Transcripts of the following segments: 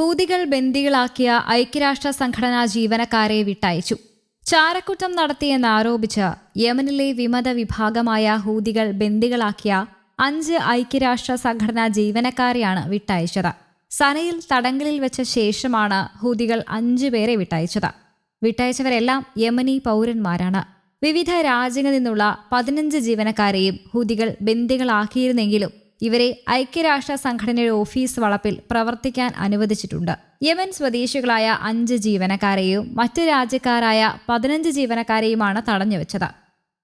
ഹൂതികൾ ബന്ദികളാക്കിയ ഐക്യരാഷ്ട്ര സംഘടനാ ജീവനക്കാരെ വിട്ടയച്ചു. ചാരക്കുറ്റം നടത്തിയെന്നാരോപിച്ച് യമനിലെ വിമത വിഭാഗമായ ഹൂതികൾ ബന്ദികളാക്കിയ അഞ്ച് ഐക്യരാഷ്ട്ര സംഘടനാ ജീവനക്കാരെയാണ് വിട്ടയച്ചത്. സനയിൽ തടങ്കലിൽ വെച്ച ശേഷമാണ് ഹൂതികൾ അഞ്ചു പേരെ വിട്ടയച്ചത്. വിട്ടയച്ചവരെല്ലാം യമനി പൗരന്മാരാണ്. വിവിധ രാജ്യങ്ങളിൽ നിന്നുള്ള പതിനഞ്ച് ജീവനക്കാരെയും ഹൂതികൾ ബന്ദികളാക്കിയിരുന്നെങ്കിലും ഇവരെ ഐക്യരാഷ്ട്ര സംഘടനയുടെ ഓഫീസ് വളപ്പിൽ പ്രവർത്തിക്കാൻ അനുവദിച്ചിട്ടുണ്ട്. യമൻ സ്വദേശികളായ അഞ്ച് ജീവനക്കാരെയും മറ്റ് രാജ്യക്കാരായ പതിനഞ്ച് ജീവനക്കാരെയുമാണ് തടഞ്ഞുവെച്ചത്.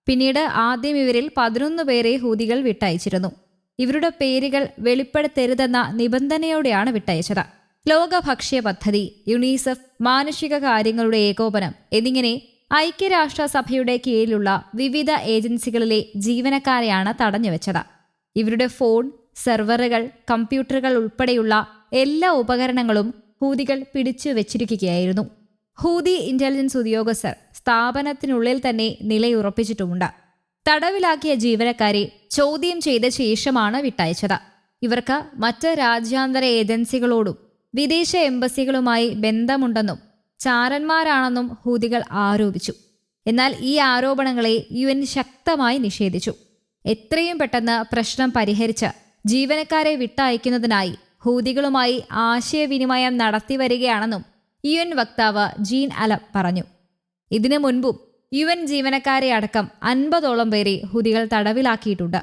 പിന്നീട് ആദ്യം ഇവരിൽ പതിനൊന്ന് പേരെ ഹൂതികൾ വിട്ടയച്ചിരുന്നു. ഇവരുടെ പേരുകൾ വെളിപ്പെടുത്തരുതെന്ന നിബന്ധനയോടെയാണ് വിട്ടയച്ചത്. ലോക ഭക്ഷ്യ പദ്ധതി യുണീസെഫ് മാനുഷിക കാര്യങ്ങളുടെ ഏകോപനം എന്നിങ്ങനെ ഐക്യരാഷ്ട്രസഭയുടെ കീഴിലുള്ള വിവിധ ഏജൻസികളിലെ ജീവനക്കാരെയാണ് തടഞ്ഞുവെച്ചത്. ഇവരുടെ ഫോൺ സെർവറുകൾ കമ്പ്യൂട്ടറുകൾ ഉൾപ്പെടെയുള്ള എല്ലാ ഉപകരണങ്ങളും ഹൂതികൾ പിടിച്ചു വെച്ചിരിക്കുകയായിരുന്നു. ഹൂതി ഇന്റലിജൻസ് ഉദ്യോഗസ്ഥർ സ്ഥാപനത്തിനുള്ളിൽ തന്നെ നിലയുറപ്പിച്ചിട്ടുമുണ്ട്. തടവിലാക്കിയ ജീവനക്കാരെ ചോദ്യം ചെയ്ത ശേഷമാണ് വിട്ടയച്ചത്. ഇവർക്ക് മറ്റ് രാജ്യാന്തര ഏജൻസികളോടും വിദേശ എംബസികളുമായി ബന്ധമുണ്ടെന്നും ചാരന്മാരാണെന്നും ഹൂതികൾ ആരോപിച്ചു. എന്നാൽ ഈ ആരോപണങ്ങളെ യു ശക്തമായി നിഷേധിച്ചു. എത്രയും പെട്ടെന്ന് പ്രശ്നം പരിഹരിച്ച് ജീവനക്കാരെ വിട്ടയക്കുന്നതിനായി ഹൂതികളുമായി ആശയവിനിമയം നടത്തി വരികയാണെന്നും യു എൻ വക്താവ് ജീൻ അല പറഞ്ഞു. ഇതിനു മുൻപും യു എൻ ജീവനക്കാരെ അടക്കം അൻപതോളം പേരെ ഹൂതികൾ തടവിലാക്കിയിട്ടുണ്ട്.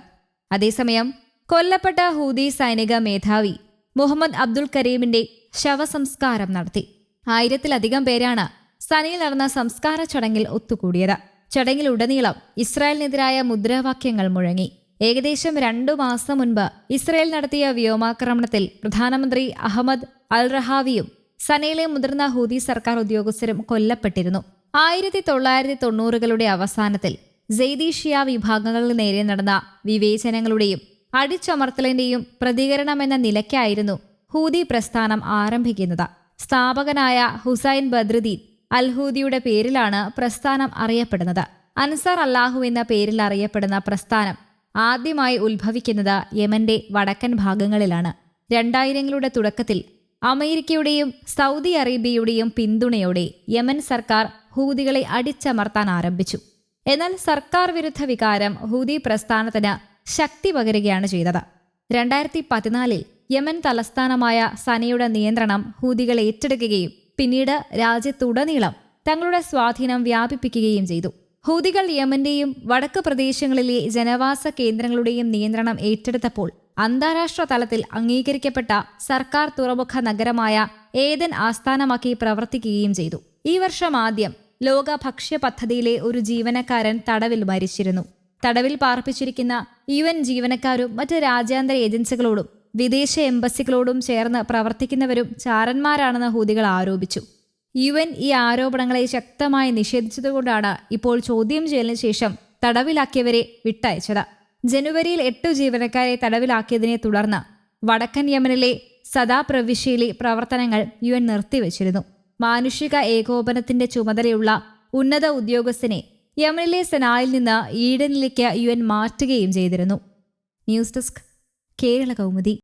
അതേസമയം കൊല്ലപ്പെട്ട ഹൂതി സൈനിക മേധാവി മുഹമ്മദ് അബ്ദുൽ കരീമിന്റെ ശവസംസ്കാരം നടത്തി. ആയിരത്തിലധികം പേരാണ് സനയിൽ നടന്ന സംസ്കാര ചടങ്ങിൽ ഒത്തുകൂടിയത്. ചടങ്ങിലുടനീളം ഇസ്രായേലിനെതിരായ മുദ്രാവാക്യങ്ങൾ മുഴങ്ങി. ഏകദേശം രണ്ടു മാസം മുൻപ് ഇസ്രായേൽ നടത്തിയ വ്യോമാക്രമണത്തിൽ പ്രധാനമന്ത്രി അഹമ്മദ് അൽ റഹാവിയും സനയിലെ മുതിർന്ന ഹൂതി സർക്കാർ ഉദ്യോഗസ്ഥരും കൊല്ലപ്പെട്ടിരുന്നു. ആയിരത്തി തൊള്ളായിരത്തി തൊണ്ണൂറുകളുടെ അവസാനത്തിൽ ജെയ്ദീഷിയ വിഭാഗങ്ങളിൽ നേരെ നടന്ന വിവേചനങ്ങളുടെയും അടിച്ചമർത്തലിന്റെയും പ്രതികരണമെന്ന നിലയ്ക്കായിരുന്നു ഹൂതി പ്രസ്ഥാനം ആരംഭിക്കുന്നത്. സ്ഥാപകനായ ഹുസൈൻ ബദ്രുദ്ദീൻ അൽഹൂദിയുടെ പേരിലാണ് പ്രസ്ഥാനം അറിയപ്പെടുന്നത്. അൻസാർ അല്ലാഹു എന്ന പേരിൽ അറിയപ്പെടുന്ന പ്രസ്ഥാനം ആദ്യമായി ഉത്ഭവിക്കുന്നത് യമന്റെ വടക്കൻ ഭാഗങ്ങളിലാണ്. രണ്ടായിരങ്ങളുടെ തുടക്കത്തിൽ അമേരിക്കയുടെയും സൗദി അറേബ്യയുടെയും പിന്തുണയോടെ യമൻ സർക്കാർ ഹൂദികളെ അടിച്ചമർത്താൻ ആരംഭിച്ചു. എന്നാൽ സർക്കാർ വിരുദ്ധ വികാരം ഹൂദി പ്രസ്ഥാനത്തിന് ശക്തി പകരുകയാണ് ചെയ്തത്. രണ്ടായിരത്തി പതിനാലിൽ യമൻ തലസ്ഥാനമായ സനയുടെ നിയന്ത്രണം ഹൂതികൾ ഏറ്റെടുക്കുകയും പിന്നീട് രാജ്യത്തുടനീളം തങ്ങളുടെ സ്വാധീനം വ്യാപിപ്പിക്കുകയും ചെയ്തു. ഹൂതികൾ യമന്റെയും വടക്ക് പ്രദേശങ്ങളിലെ ജനവാസ കേന്ദ്രങ്ങളുടെയും നിയന്ത്രണം ഏറ്റെടുത്തപ്പോൾ അന്താരാഷ്ട്ര തലത്തിൽ അംഗീകരിക്കപ്പെട്ട സർക്കാർ തുറമുഖ നഗരമായ ഏതൻ ആസ്ഥാനമാക്കി പ്രവർത്തിക്കുകയും ചെയ്തു. ഈ വർഷം ആദ്യം ലോക ഭക്ഷ്യ പദ്ധതിയിലെ ഒരു ജീവനക്കാരൻ തടവിൽ മരിച്ചിരുന്നു. തടവിൽ പാർപ്പിച്ചിരിക്കുന്ന യു എൻ ജീവനക്കാരും മറ്റ് രാജ്യാന്തര ഏജൻസികളോടും വിദേശ എംബസികളോടും ചേർന്ന് പ്രവർത്തിക്കുന്നവരും ചാരന്മാരാണെന്ന് ഹൂതികൾ ആരോപിച്ചു. യു എൻ ഈ ആരോപണങ്ങളെ ശക്തമായി നിഷേധിച്ചതുകൊണ്ടാണ് ഇപ്പോൾ ചോദ്യം ചെയ്യലിന് ശേഷം തടവിലാക്കിയവരെ വിട്ടയച്ചത്. ജനുവരിയിൽ എട്ടു ജീവനക്കാരെ തടവിലാക്കിയതിനെ തുടർന്ന് വടക്കൻ യമനിലെ സദാ പ്രവിശ്യയിലെ പ്രവർത്തനങ്ങൾ യു എൻ നിർത്തിവച്ചിരുന്നു. മാനുഷിക ഏകോപനത്തിന്റെ ചുമതലയുള്ള ഉന്നത ഉദ്യോഗസ്ഥനെ യമനിലെ സെനായിൽ നിന്ന് ഈഡനിലേക്ക് യു എൻ മാറ്റുകയും ചെയ്തിരുന്നു. News desk Kerala Kaumudi